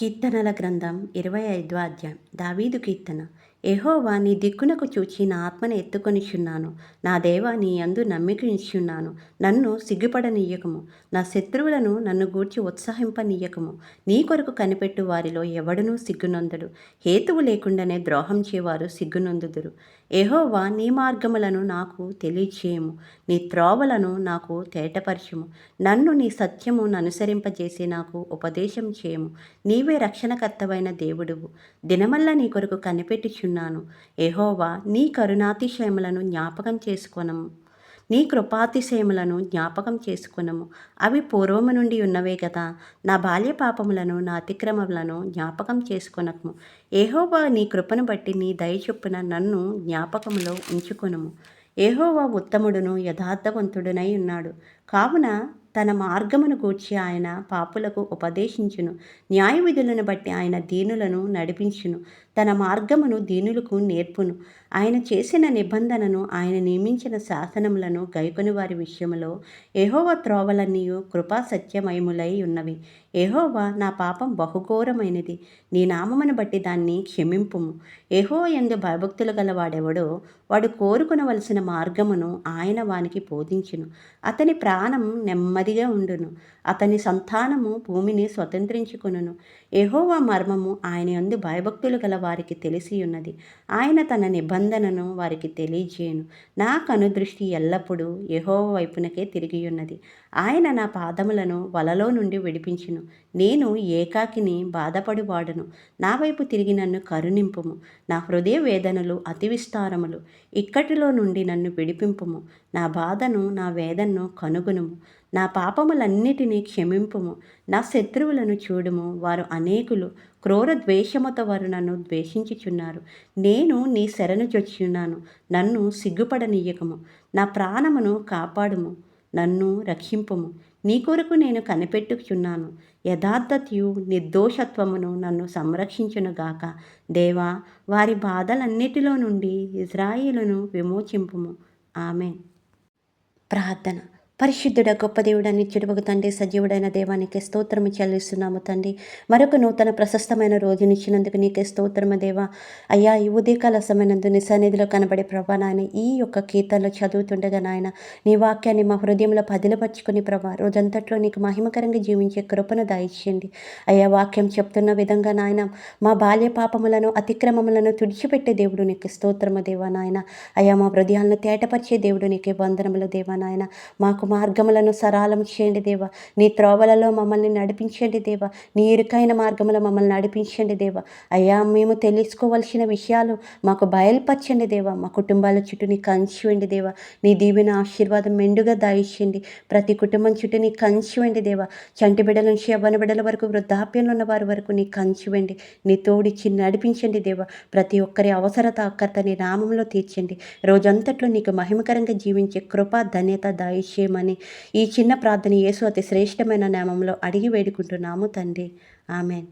కీర్తనల గ్రంథం ఇరవై ఐదో అధ్యాయం. దావీదు కీర్తన. ఎహోవా నీ దిక్కునకు చూచి నా ఆత్మను ఎత్తుకొనిచున్నాను. నా దేవా నీ అందు నమ్మికించున్నాను నన్ను సిగ్గుపడనీయకము. నా శత్రువులను నన్ను గూర్చి ఉత్సాహింపనీయకము. నీ కొరకు కనిపెట్టు వారిలో ఎవడనూ సిగ్గునొందడు. హేతువు లేకుండానే ద్రోహం చేవారు సిగ్గునొందుదురు. ఎహోవా నీ మార్గములను నాకు తెలియచేయము. నీ త్రోవలను నాకు తేటపరచుము. నన్ను నీ సత్యమును అనుసరింపజేసి నాకు ఉపదేశం చేయము. నీవే రక్షణకర్తవైన దేవుడువు. దినమల్లా నీ కొరకు కనిపెట్టుచున్నాను ఎహోవా నీ కరుణాతిశయములను జ్ఞాపకం చేసుకొనము. నీ కృపాతిశయములను జ్ఞాపకం చేసుకునము. అవి పూర్వము నుండి ఉన్నవే కదా నా బాల్య పాపములను నా అతిక్రమములను జ్ఞాపకం చేసుకునకము. ఏహోవా నీ కృపను బట్టి నీ దయచొప్పున నన్ను జ్ఞాపకములో ఉంచుకునము. ఏహోవా ఉత్తముడును యథార్థవంతుడునై ఉన్నాడు. కావున తన మార్గమును గూర్చి ఆయన పాపులకు ఉపదేశించును. న్యాయ విధులను బట్టి ఆయన దీనులను నడిపించును. తన మార్గమును దీనులకు నేర్పును. ఆయన చేసిన నిబంధనను ఆయన నియమించిన శాసనములను గైకొని వారి విషయంలో ఏహోవ త్రోవలన్నీయు కృపా సత్యమయములై ఉన్నవి. ఏహోవ నా పాపం బహుఘోరమైనది. నీ నామమును బట్టి దాన్ని క్షమింపుము. ఏహో ఎందు భయభక్తులు గలవాడెవడో వాడు కోరుకునవలసిన మార్గమును ఆయన వానికి బోధించును. అతని ప్రాణం నెమ్మదిగా ఉండును. అతని సంతానము భూమిని స్వతంత్రించుకును ఎహోవా మర్మము ఆయన యందు భయభక్తులు గల వారికి తెలిసి ఉన్నది ఆయన తన నిబంధనను వారికి తెలియజేయను. నా కనుదృష్టి ఎల్లప్పుడూ ఎహోవ వైపునకే తిరిగి ఉన్నది ఆయన నా పాదములను వలలో నుండి విడిపించును. నేను ఏకాకిని బాధపడివాడును. నా వైపు తిరిగి నన్ను కరుణింపుము. నా హృదయ వేదనలు అతి విస్తారములు. ఇక్కటిలో నుండి నన్ను విడిపింపుము. నా బాధను నా వేదనను కనుగొనుము. నా పాపములన్నిటినీ క్షమింపుము. నా శత్రువులను చూడుము. వారు అనేకులు క్రూర ద్వేషముతో వారు నన్ను ద్వేషించుచున్నారు. నేను నీ శరణు చొచ్చున్నాను నన్ను సిగ్గుపడనీయకము. నా ప్రాణమును కాపాడుము. నన్ను రక్షింపుము. నీ కొరకు నేను కనిపెట్టుచున్నాను. యథార్థతయు నిర్దోషత్వమును నన్ను సంరక్షించునుగాక దేవా వారి బాధలన్నిటిలో నుండి ఇజ్రాయిలను విమోచింపుము. ఆమె ప్రార్థన. పరిశుద్ధుడ గొప్ప దేవుడా నిత్యుడు తండ్రి సజీవుడైన దేవానికి స్తోత్రము చెల్లిస్తున్నాము తండ్రి. మరొక నూతన ప్రశస్తమైన రోజునిచ్చినందుకు నీకే స్తోత్రము దేవా. అయ్యా ఈ ఉదయకాల సమయనందు నీ సన్నిధిలో కనబడే ప్రభా నాయన ఈ యొక్క కీర్తనలో చదువుతుండగా నాయన నీ వాక్యాన్ని మా హృదయంలో పదిలపరుచుకుని ప్రభా రోజంతట్లో నీకు మహిమకరంగా జీవించే కృపను దాయిచ్చేయండి అయ్యా వాక్యం చెప్తున్న విధంగా నాయన మా బాల్య పాపములను అతిక్రమములను తుడిచిపెట్టే దేవుడు నీకు స్తోత్రము దేవా నాయన. అయ్యా మా హృదయాలను తేటపరిచే దేవుడు నీకే వందనములు దేవా నాయన. మాకు మార్గములను సరాలం చేయండి దేవా. నీ త్రోవలలో మమ్మల్ని నడిపించండి దేవా. నీ ఇరుకైన మార్గములో మమ్మల్ని నడిపించండి దేవా. అయ్యా మేము తెలుసుకోవలసిన విషయాలు మాకు బయలుపరచండి దేవా. మా కుటుంబాల చుట్టూ నీ కంచివండి దేవా. నీ దీవెన ఆశీర్వాదం మెండుగా దాయిచ్చండి ప్రతి కుటుంబం చుట్టూ నీ కంచివండి దేవా. చంటి బిడ్డల నుంచి అవ్వన బిడ్డల వరకు వృద్ధాప్యంలో ఉన్న వారి వరకు నీ కంచివండి నీ తోడిచ్చి నడిపించండి దేవా. ప్రతి ఒక్కరి అవసరత అక్కర్త నీ నామంలో తీర్చండి. రోజంతట్లో నీకు మహిమకరంగా జీవించే కృప ధన్యత దాయిచేయమని చేయమని ఈ చిన్న ప్రార్థన యేసు అతి శ్రేష్టమైన నామంలో అడిగి వేడుకుంటున్నాము తండ్రి. ఆమెన్.